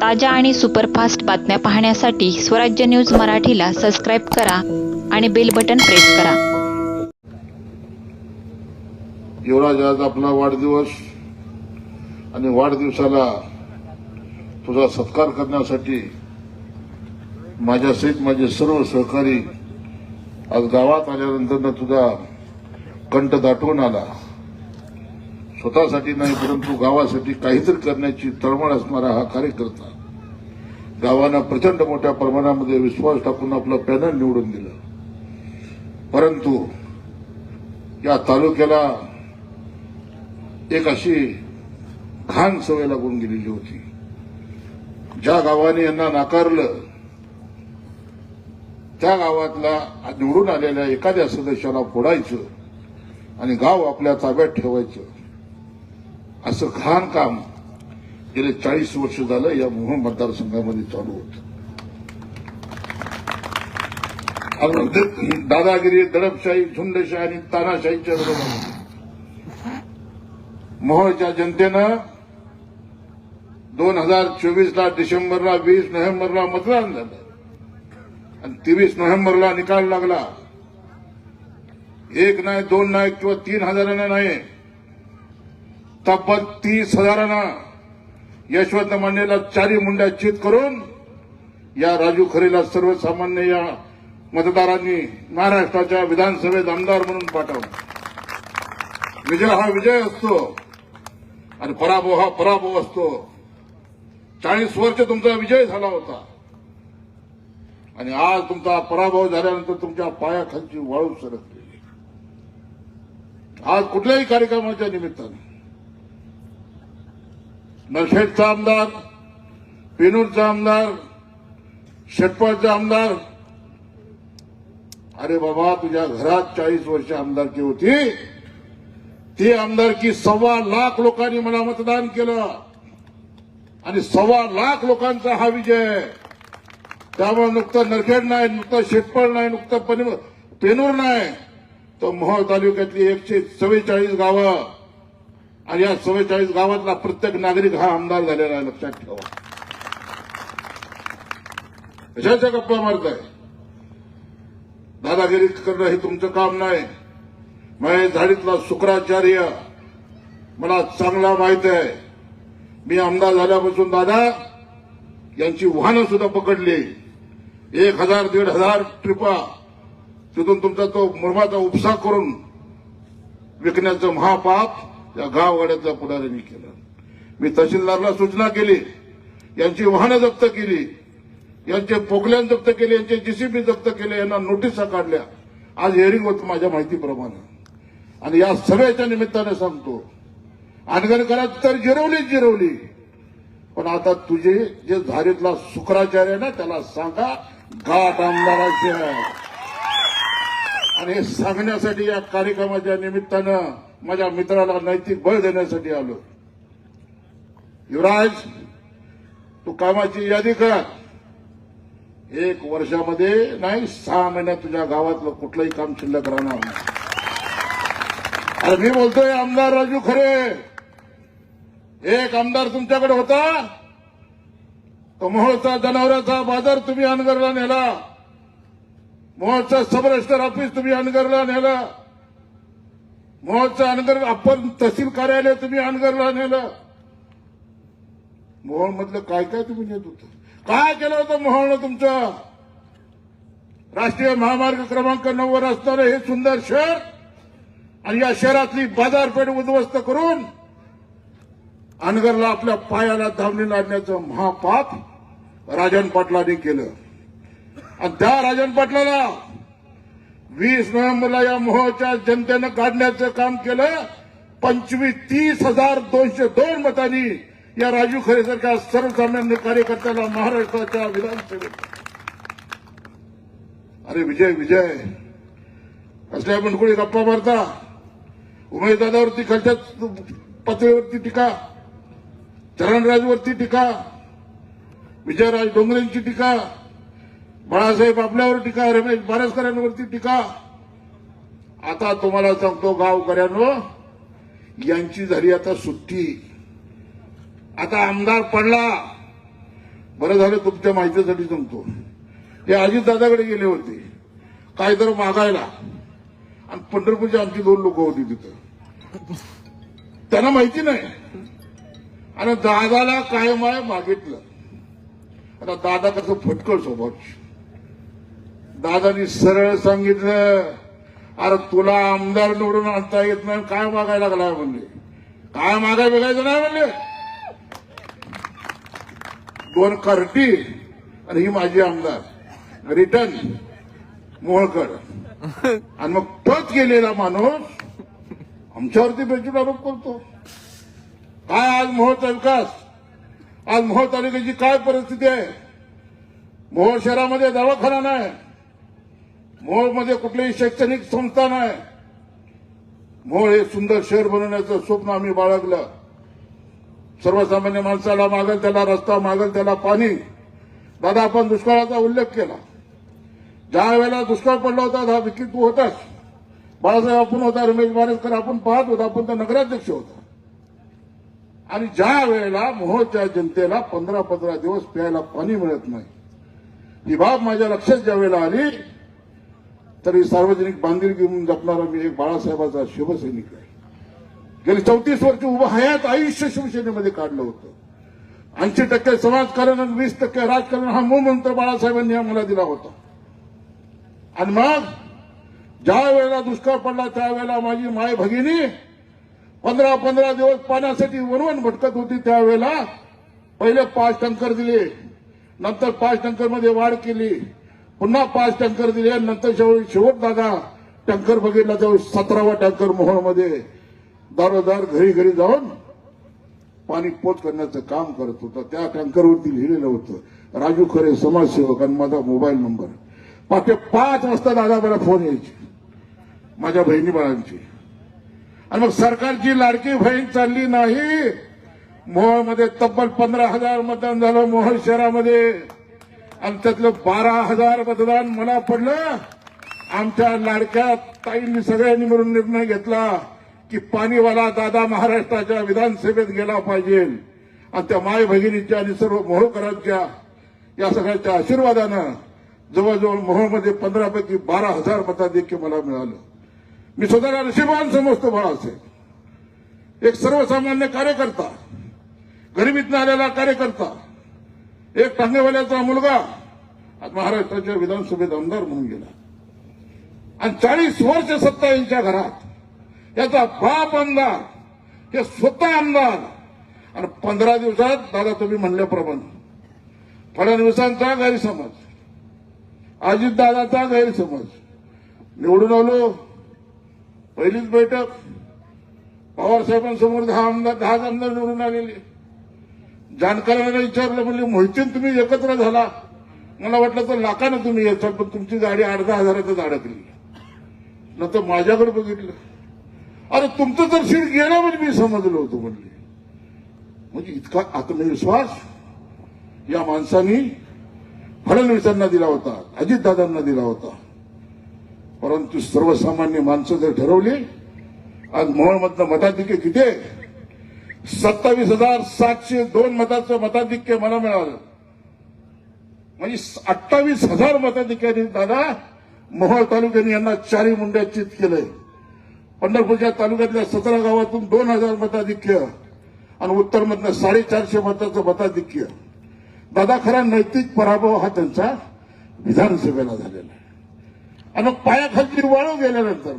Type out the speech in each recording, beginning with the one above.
ताज्या आणि सुपरफास्ट बातम्या पाहण्यासाठी स्वराज्य न्यूज मराठीला सबस्क्राईब करा आणि बेल बटन प्रेस करा. युवराज आज आपला वाढदिवस आणि वाढदिवसाला तुझा सत्कार करण्यासाठी माझ्यासहित माझे सर्व सहकारी आज गावात आल्यानंतर तुझा कंठ दाटवून आला. स्वतःसाठी नाही परंतु गावासाठी काहीतरी करण्याची तळमळ असणारा हा कार्यकर्ता गावांना प्रचंड मोठ्या प्रमाणामध्ये विश्वास टाकून आपलं पॅनल निवडून दिलं. परंतु या तालुक्याला एक अशी घाण सवय लागून गेलेली होती. ज्या गावाने यांना नाकारलं त्या गावातला निवडून आलेल्या एखाद्या सदस्याला फोडायचं आणि गाव आपल्या ताब्यात ठेवायचं. असं घाण काम गेले चाळीस वर्ष झालं या मोहन मतदारसंघामध्ये चालू होतं. दादागिरी दडपशाही झुंडशाही आणि तानाशाहीच्या विरोधात. मोहोळच्या जनतेनं दोन हजार चोवीसला डिसेंबरला वीस नोव्हेंबरला मतदान झालं. आणि तेवीस नोव्हेंबरला निकाल लागला. एक नाही दोन नाही किंवा तीन हजारांना नाही. तब्बल तीस हजारानं यशवंत मांडेला चारी मुंड्या चित करून या राजू खरेला सर्वसामान्य या मतदारांनी महाराष्ट्राच्या विधानसभेत आमदार म्हणून पाठवलं. विजय हा विजय असतो. आणि पराभव हा पराभव असतो. चाळीस वर्ष तुमचा विजय झाला होता. आणि आज तुमचा पराभव झाल्यानंतर तुमच्या पायाखालची वाळू सरकलेली आज कुठल्याही कार्यक्रमाच्या निमित्ताने नरखेडचा आमदार पेनूरचा आमदार शेटपाचा आमदार. अरे बाबा तुझ्या घरात चाळीस वर्ष आमदारकी होती. ती आमदारकी सव्वा लाख लोकांनी मला मतदान केलं. आणि सव्वा लाख लोकांचा हा विजय. त्यामुळे नुकतं नरखेड नाही नुकतं शेटपळ नाही नुकतं पेनूर नाही. तर मोहोळ तालुक्यातली एकशे चव्वेचाळीस गावं आणि या चव्वेचाळीस गावातला प्रत्येक नागरिक हा आमदार झालेला आहे लक्षात ठेवा. कशाच्या गप्पा मारताय दादागिरी करणं हे तुमचं काम नाही. माझ्या झाडीतला शुक्राचार्य मला चांगला माहीत आहे. मी आमदार झाल्यापासून दादा यांची वाहनं सुद्धा पकडली. एक हजार दीड हजार ट्रिपा तिथून तुमचा तो मुरमाचा उपसा करून विकण्याचं महापाप या गावगाड्याच्या पुढाऱ्यांनी केलं. मी तहसीलदारला सूचना केली. यांची वाहनं जप्त केली. यांचे पोकल्यान जप्त केले यांचे जीसीबी जप्त केले यांना नोटिसा काढल्या. आज हिअरिंग होत माझ्या माहितीप्रमाणे. आणि या सगळ्याच्या निमित्ताने सांगतो अनगणकरात तर जिरवलीच जिरवली. पण आता तुझे जे झारीतला शुक्राचार्य आहे ना त्याला सांगा घाट आमदाराचे. आणि हे सांगण्यासाठी या कार्यक्रमाच्या निमित्तानं माझ्या मित्राला नैतिक बळ देण्यासाठी आलो. युवराज तू कामाची यादी कर. एक वर्षामध्ये नाही सहा महिन्यात तुझ्या गावातलं कुठलंही काम शिल्लक राहणार नाही. अरे मी बोलतोय आमदार राजू खरे. एक आमदार तुमच्याकडे होता? तो मोहोळचा जनावरांचा बाजार तुम्ही अनगरला नेला. मोहोळचं सब ऑफिस तुम्ही अनगरला नेला. मोहनचं अनगर आपण तहसील कार्यालय तुम्ही अनगरला नेलं मोहन मधलं काय काय तुम्ही नेत होतं? काय केलं होतं मोहोळनं तुमचं? राष्ट्रीय महामार्ग क्रमांक नव्वद असताना असणारं हे सुंदर शहर आणि या शहरातली बाजारपेठ उद्ध्वस्त करून अनगरला आपल्या पायाला धावणी लादण्याचं महापाप राजन पाटलांनी केलं. आणि त्या राजन पाटलाला वीस नोव्हेंबरला या मोहाच्या जनतेनं काढण्याचं काम केलं. पंचवीस तीस हजार दोनशे दोन मतांनी या राजू खरे सारख्या सर्वसामान्य कार्यकर्त्याला महाराष्ट्राच्या विधानसभेत. अरे विजय विजय. कसल्या मंडकुळी गप्पा मारता? उमेदवारावरती खालच्या पातळीवरती टीका. चरणराजवरती टीका. विजयराज डोंगरेंची टीका. बाळासाहेब आपल्यावर टीका रमेश बारसकरांवरती टीका. आता तुम्हाला सांगतो गावकऱ्यांनो यांची झाली आता सुट्टी. आता आमदार पडला. बरं झालं तुमच्या माहितीसाठी सांगतो. हे अजितदादाकडे गेले होते. काय तर मागायला. आणि पंढरपूरची आमची दोन लोक होती तिथं. त्यांना माहिती नाही. आणि दादाला काय माय मागितलं. आता दादा कसं फटकळ स्वभाव दादानी सरळ सांगितलं अरे तुला आमदार निवडून आणता येत नाही काय मागायला लागलाय म्हणले. काय मागाय बघायचं नाही म्हणले. दोन करटी आणि ही माझी आमदार. रिटर्न मोहळकर आणि मग तोच गेलेला माणूस आमच्यावरती बेचून आरोप करतो. काय आज मोहोळचा विकास? आज मोहोळ तालुक्याची काय परिस्थिती आहे? मोहोळ शहरामध्ये दवाखाना नाही. मोळमध्ये कुठलीही शैक्षणिक संस्था नाही. मोळ हे सुंदर शहर बनवण्याचं स्वप्न आम्ही बाळगलं. सर्वसामान्य माणसाला मागल त्याला रस्ता मागल त्याला पाणी. दादा आपण दुष्काळाचा उल्लेख केला. ज्या वेळेला दुष्काळ पडला होता हा विकी तू होताच. बाळासाहेब आपण होता रमेश बारेकर आपण पाहत होता आपण तर नगराध्यक्ष होता. आणि ज्या वेळेला मोहोळच्या जनतेला पंधरा पंधरा दिवस प्यायला पाणी मिळत नाही ही बाब माझ्या लक्षात ज्या वेळेला आली तरी सार्वजनिक बांधिलकी म्हणून जपणारा मी एक बाळासाहेबाचा शिवसैनिक आहे. गेली चौतीस वर्ष उभं हयात आयुष्य शिवसेनेमध्ये काढलं होतं. ऐंशी टक्के समाजकारण आणि वीस टक्के राजकारण हा मूळमंत्र बाळासाहेबांनी आम्हाला दिला होता. आणि मग ज्या वेळेला दुष्काळ पडला त्यावेळेला माझी माय भगिनी पंधरा पंधरा दिवस पाण्यासाठी वरवण भटकत होती त्यावेळेला पहिले पाच टंकर दिले नंतर पाच टंकरमध्ये वाढ केली. पुन्हा पाच टँकर दिले नंतर शेवट दादा टँकर बघितला जाऊ सतरावा टँकर मोहोळमध्ये. दारोदार घरी घरी जाऊन पाणी पोच करण्याचं काम करत होता. त्या टँकरवरती लिहिलेलं होतं राजू खरे समाजसेवक आणि माझा मोबाईल नंबर. पाठे पाच वाजता दादा मला फोन यायचे माझ्या बहिणी बाळांची. आणि मग सरकारची लाडकी बहीण चालली नाही. मोहोळमध्ये तब्बल पंधरा हजार मतदान झालं मोहोळ शहरामध्ये. आणि त्यातलं बारा हजार मतदान मला पडलं. आमच्या लाडक्या ताईंनी सगळ्यांनी मिळून निर्णय घेतला की पाणीवाला दादा महाराष्ट्राच्या विधानसभेत गेला पाहिजे. आणि त्या माय भगिनीच्या आणि सर्व मोहोळकरांच्या या सगळ्यांच्या आशीर्वादानं जवळजवळ मोहोळमध्ये पंधरापैकी बारा हजार मताधिक्य मला मिळालं. मी स्वतःला नशिबान समजतो बाळासाहेब. एक सर्वसामान्य कार्यकर्ता गरिबीतनं आलेला कार्यकर्ता एक टांगेवाल्याचा मुलगा आज महाराष्ट्राच्या विधानसभेत आमदार म्हणून गेला. आणि चाळीस वर्ष सत्ता यांच्या घरात याचा बाप आमदार हे स्वतः आमदार. आणि पंधरा दिवसात दादा तुम्ही म्हणल्याप्रमाणे फडणवीसांचा गैरसमज अजितदादाचा गैरसमज. निवडून आलो पहिलीच बैठक पवारसाहेबांसमोर दहा आमदार दहाच आमदार निवडून आलेले. जाणकारांना विचारलं म्हणजे मोहितीन तुम्ही एकत्र झाला. मला वाटलं तर लाखानं तुम्ही याच्यात पण तुमची गाडी अर्धा हजारातच अडकली न तर माझ्याकडे बघितलं. अरे तुमचं तर सीट गेलं म्हणजे मी समजलो होतो म्हणले. म्हणजे इतका आत्मविश्वास या माणसानी फडणवीसांना दिला होता अजितदादांना दिला होता. परंतु सर्वसामान्य माणसं जर ठरवली आज मोहोळमधलं मताधिके किती आहे? सत्तावीस हजार सातशे दोन मताचं मताधिक्य मला मिळालं. म्हणजे अठ्ठावीस हजार मताधिकारी दादा मोहोळ तालुक्याने यांना चारी मुंड्या चित केलंय. पंढरपूरच्या तालुक्यातल्या सतरा गावातून दोन हजार मताधिक्य आणि उत्तरमधनं साडेचारशे मताचं मताधिक्य. दादा खरा नैतिक पराभव हा त्यांचा विधानसभेला झालेला आहे. आणि मग पायाखालची वाळू गेल्यानंतर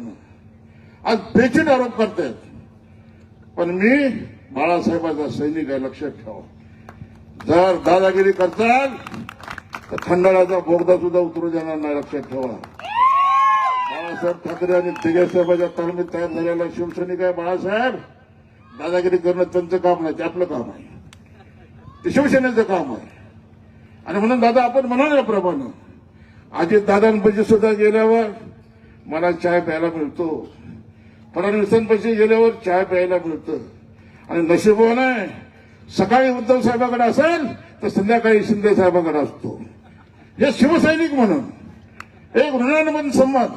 आज बेचिट आरोप करतायत. पण मी बाळासाहेबाचा सैनिक आहे लक्षात ठेवा. जर दादागिरी करताल तर खंडाळाचा बोगदा सुद्धा उतरू देणार नाही लक्षात ठेवा. बाळासाहेब ठाकरे आणि दिगेसाहेबाच्या तालमीत तयार झालेला शिवसैनिक आहे बाळासाहेब. दादागिरी करणं त्यांचं काम नाही ते आपलं काम आहे. ते शिवसेनेचं काम आहे. आणि म्हणून दादा आपण म्हणाल्याप्रमाणे आजी दादांपैकी सुद्धा गेल्यावर मला चाय प्यायला मिळतो. फडणवीसांपैकी गेल्यावर चाय प्यायला मिळतं. आणि नशिबवान आहे सकाळी उद्धव साहेबाकडे असेल तर संध्याकाळी शिंदे साहेबांकडे असतो. हे शिवसैनिक म्हणून. एक ऋणानुबंध संवाद.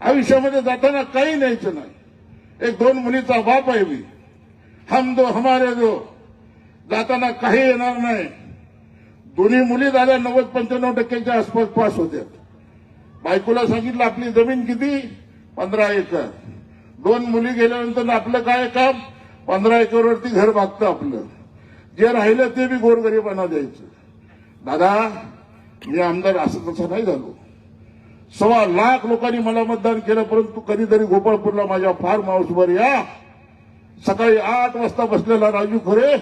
आयुष्यामध्ये जाताना काही न्यायचं नाही. एक दोन मुलीचा बाप आहे मी. हम दो हमारे दो. जाताना काही येणार नाही. दोन्ही मुली झाल्या नव्वद पंच्याण्णव टक्क्यांच्या आसपास पास होत्या. बायकोला सांगितलं आपली जमीन किती? पंधरा एकर. दोन मुली गेल्यानंतर आपलं काय काम? पंधरा एकरवरती घर बागतं आपलं. जे राहिलं ते बी गोरगरीबांना द्यायचं. दादा मी आमदार असं तसं नाही झालो. सव्वा लाख लोकांनी मला मतदान केलं परंतु कधीतरी गोपाळपूरला माझ्या फार्म हाऊसवर या. सकाळी आठ वाजता बसलेला राजू खरे.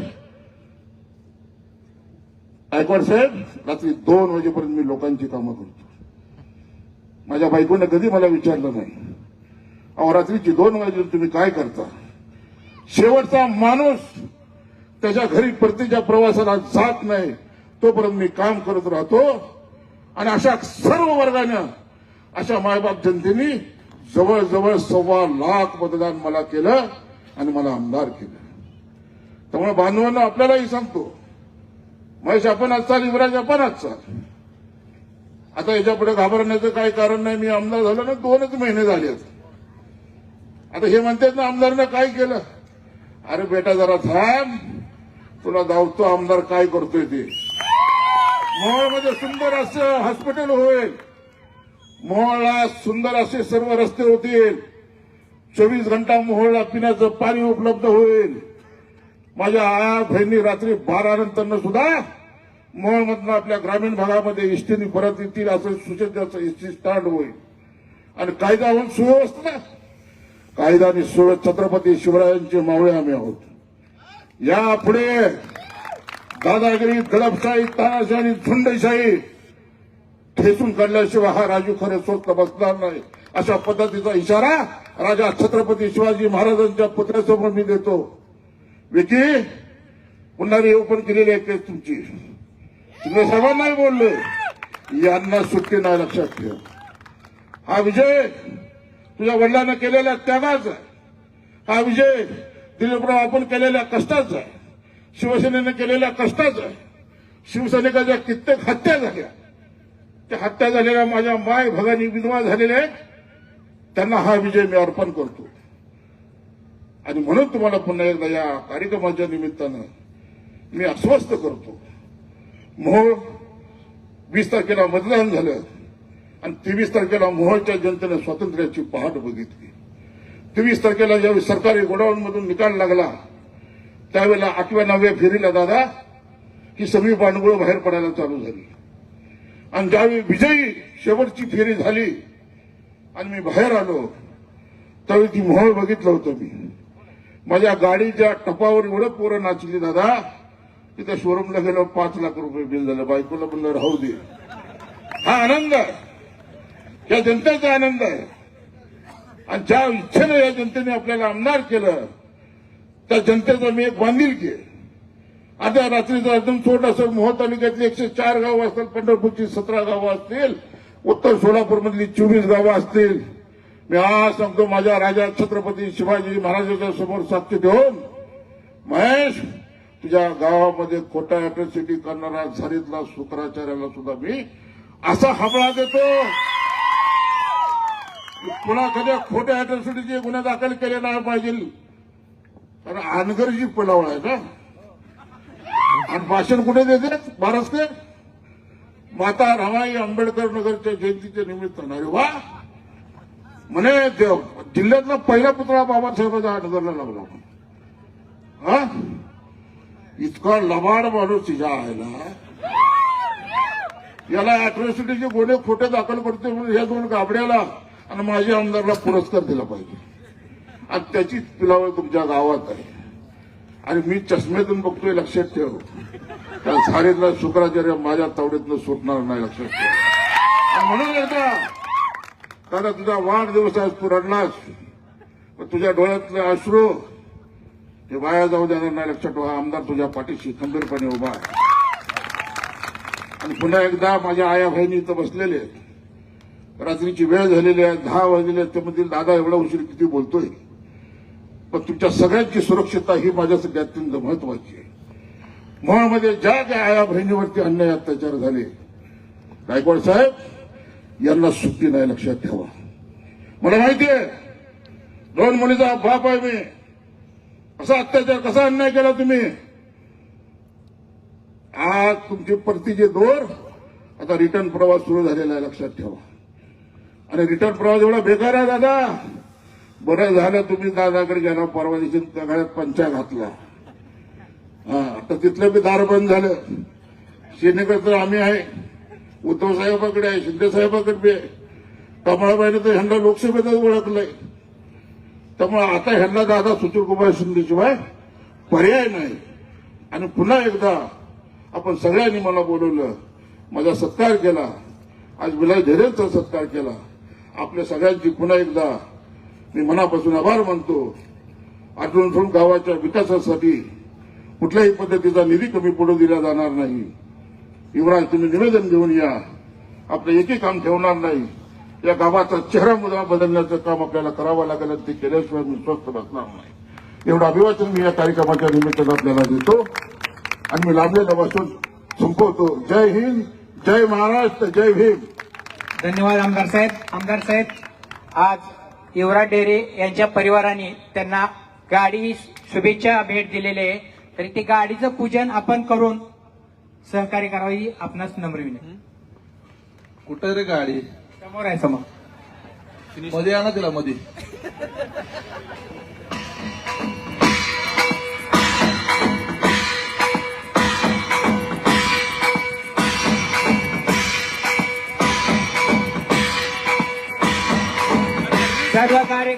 गायकवाड साहेब रात्री दोन वाजेपर्यंत मी लोकांची कामं करतो. माझ्या बायकोने कधी मला विचारलं नाही. अहो रात्रीची दोन वाजे तुम्ही काय करता? शेवटचा माणूस त्याच्या घरी परतीच्या प्रवासाला जात नाही तोपर्यंत मी काम करत राहतो. आणि अशा सर्व वर्गानं अशा मायबाप जनतेने जवळजवळ सव्वा लाख मतदान मला केलं आणि मला आमदार केलं. त्यामुळे बांधवांना आपल्यालाही सांगतो महेश आपण आज चाल युवराज आपण आज चाल. आता याच्यापुढे घाबरण्याचं काही कारण नाही मी आमदार झालो ना दोनच महिने झाले. आता हे म्हणतात ना आमदारनं काय केलं? अरे बेटा जरा थांब. तुला धावतो आमदार काय करतोय ते. मोहोळमध्ये सुंदर असं हॉस्पिटल होईल. मोहोळला सुंदर असे सर्व रस्ते होतील. चोवीस घंटा मोहोळला पिण्याचं पाणी उपलब्ध होईल. माझ्या आया बहिणी रात्री बारा नंतर सुद्धा मोहोळमधनं आपल्या ग्रामीण भागामध्ये इष्टीने परत येतील असं सुसज्ज इष्टी स्टार्ट होईल. आणि कायदा होऊन सुव्यवस्था कायदा आणि सुव्यवस्था छत्रपती शिवरायांचे मावळे आम्ही आहोत. या पुढे दादागिरी गडपशाही तानाशाही आणि झुंडशाही ठेचून काढल्याशिवाय हा राजू खरे स्वस्त बसणार नाही. अशा पद्धतीचा इशारा राजा छत्रपती शिवाजी महाराजांच्या पुतळ्यासमोर मी देतो. विकी पुन्हा ओपन केलेली आहे केस तुमची. तुम्ही सर्वांनाही बोलले यांना सुट्टी नाही लक्षात ठेव. हा विजय तुझ्या वडिलांना केलेल्या त्यागाचा आहे. हा विजय दिलीपराव आपण केलेल्या कष्टाचा आहे. शिवसेनेनं केलेल्या कष्टाचा आहे. शिवसैनिकाच्या कित्येक हत्या झाल्या. त्या हत्या झालेल्या माझ्या माय भगानी विधवा झालेल्या आहेत. त्यांना हा विजय मी अर्पण करतो. आणि म्हणून तुम्हाला पुन्हा एकदा या कार्यक्रमाच्या निमित्तानं मी अस्वस्थ करतो. मोहोळ वीस तारखेला मतदान झालं. आणि तेवीस तारखेला मोहोळच्या जनतेने स्वातंत्र्याची पहाट बघितली. तेवीस तारखेला ज्यावेळी सरकारी गोडाऊनमधून निकाल लागला त्यावेळेला आठव्या नवव्या फेरीला दादा ही सगळी पाणबुळं बाहेर पडायला चालू झाली. आणि ज्यावेळी विजयी शेवटची फेरी झाली आणि मी बाहेर आलो त्यावेळी ती मोहळ बघितलं होतं मी. माझ्या गाडीच्या टपावर एवढं पोरं नाचली दादा तिथे शोरूमला गेलो पाच लाख रुपये बिल झालं बायकोला म्हणलं राहू दे. हा आनंद आहे. या जनतेचा आनंद आहे. आणि ज्या इच्छेनं या जनतेने आपल्याला आमदार केलं त्या जनतेचा मी एक बांधिलकी आहे. आता रात्रीचा एकदम छोटासा मोह तालुक्यातली एकशे चार गावं असतील पंढरपूरची सतरा गावं असतील उत्तर सोलापूरमधली चोवीस गावं असतील. मी आज सांगतो माझ्या राजा छत्रपती शिवाजी महाराजांच्या समोर साक्ष देऊन महेश तुझ्या गावामध्ये खोटा अॅट्रॉसिटी करणारा झरीतला शुक्राचार्याला सुद्धा मी असा हबळा देतो. पुन्हा एखाद्या खोट्या अॅट्रॉसिटीचे गुन्हे दाखल केले नाही पाहिजे. कारण अनगरजी पलावळ आहे ना आणि भाषण कुठे देते? महाराष्ट्र? माता रमाई आंबेडकर नगरच्या जयंतीच्या निमित्तानं. अरे वा! म्हणे देव जिल्ह्यातला पहिला पुतळा बाबासाहेबांचा नगरला लागला हा? इतका लबाड माणूस तिच्या आयला याला. अॅट्रॉसिटीचे गुन्हे खोटे दाखल करते म्हणून या दोन गाबड्याला आणि माझ्या आमदारला पुरस्कार दिला पाहिजे. आणि त्याची पिलावळ तुमच्या गावात आहे. आणि मी चष्म्यातून बघतोय लक्षात ठेव. त्या सारेतला शुक्राचार्य माझ्या तावडीतनं सुटणार नाही लक्षात ठेव. म्हणून एकदा दादा तुझा वाढदिवस आज तू रडलास तुझ्या डोळ्यातले अश्रू ते वाया जाऊ देणार नाही लक्षात ठेवा. आमदार तुझ्या पाठीशी खंबीरपणे उभा आहे. आणि पुन्हा एकदा माझ्या आया बहिणी इथं बसलेले आहेत. रात्रीची वेळ झालेली आहे दहा वाजलेले आहेत त्यामधील दादा एवढा उशीर किती बोलतोय? पण तुमच्या सगळ्यांची सुरक्षितता ही माझ्यासाठी अत्यंत महत्वाची आहे. मोहमध्ये ज्या ज्या आया बहिणीवरती अन्याय अत्याचार झाले गायकवाड साहेब यांना सुट्टी नाही लक्षात ठेवा. मला माहिती आहे दोन मुलीचा बाप आहे मी. असा अत्याचार कसा अन्याय केला तुम्ही? आज तुमचे परतीचे दोर आता रिटर्न प्रवास सुरू झालेला आहे लक्षात ठेवा. आणि रिटर्न प्रवास एवढा बेकार आहे दादा. बरं झालं तुम्ही दादाकडे गेला परवा दिवशी त्या घरात पंचा घातला. हा आता तिथलं बी दार बंद झालं. सेनेकडे तर आम्ही आहे. उद्धव साहेबाकडे आहे शिंदे साहेबाकडे बी आहे. कमळाबाईने तर ह्यांना लोकसभेतच ओळखलंय. त्यामुळे आता ह्यांना दादा सुशीलकुमार शिंदेशिवाय पर्याय नाही. आणि पुन्हा एकदा आपण सगळ्यांनी मला बोलवलं माझा सत्कार केला. आज विलास झेरेंचा सत्कार केला. आपल्या सगळ्यांची पुन्हा एकदा मी मनापासून आभार मानतो. अर्जुनसोड गावाच्या विकासासाठी कुठल्याही पद्धतीचा निधी कमी पडू दिला जाणार नाही. युवराज तुम्ही निवेदन घेऊन या. आपलं एकही काम ठेवणार नाही. या गावाचा चेहरा मुद्रा बदलण्याचं काम आपल्याला करावं लागेल ते केल्याशिवाय मी स्वस्थ बसणार नाही. एवढं अभिवाचन मी या कार्यक्रमाच्या निमित्तानं आपल्याला देतो. आणि मी लांबलेला बसून संपवतो. जय हिंद जय महाराष्ट्र जय भीम. धन्यवाद आमदार साहेब. आमदार साहेब आज युवराज डेरे यांच्या परिवाराने त्यांना गाडी शुभेच्छा भेट दिलेली आहे. तरी ते गाडीचं पूजन आपण करून सहकार्य करावी आपणास नम्र विनंती कुठं रे गाडी? समोर आहे समोर. मध्ये आणा तिला मध्ये. सर्व कार्य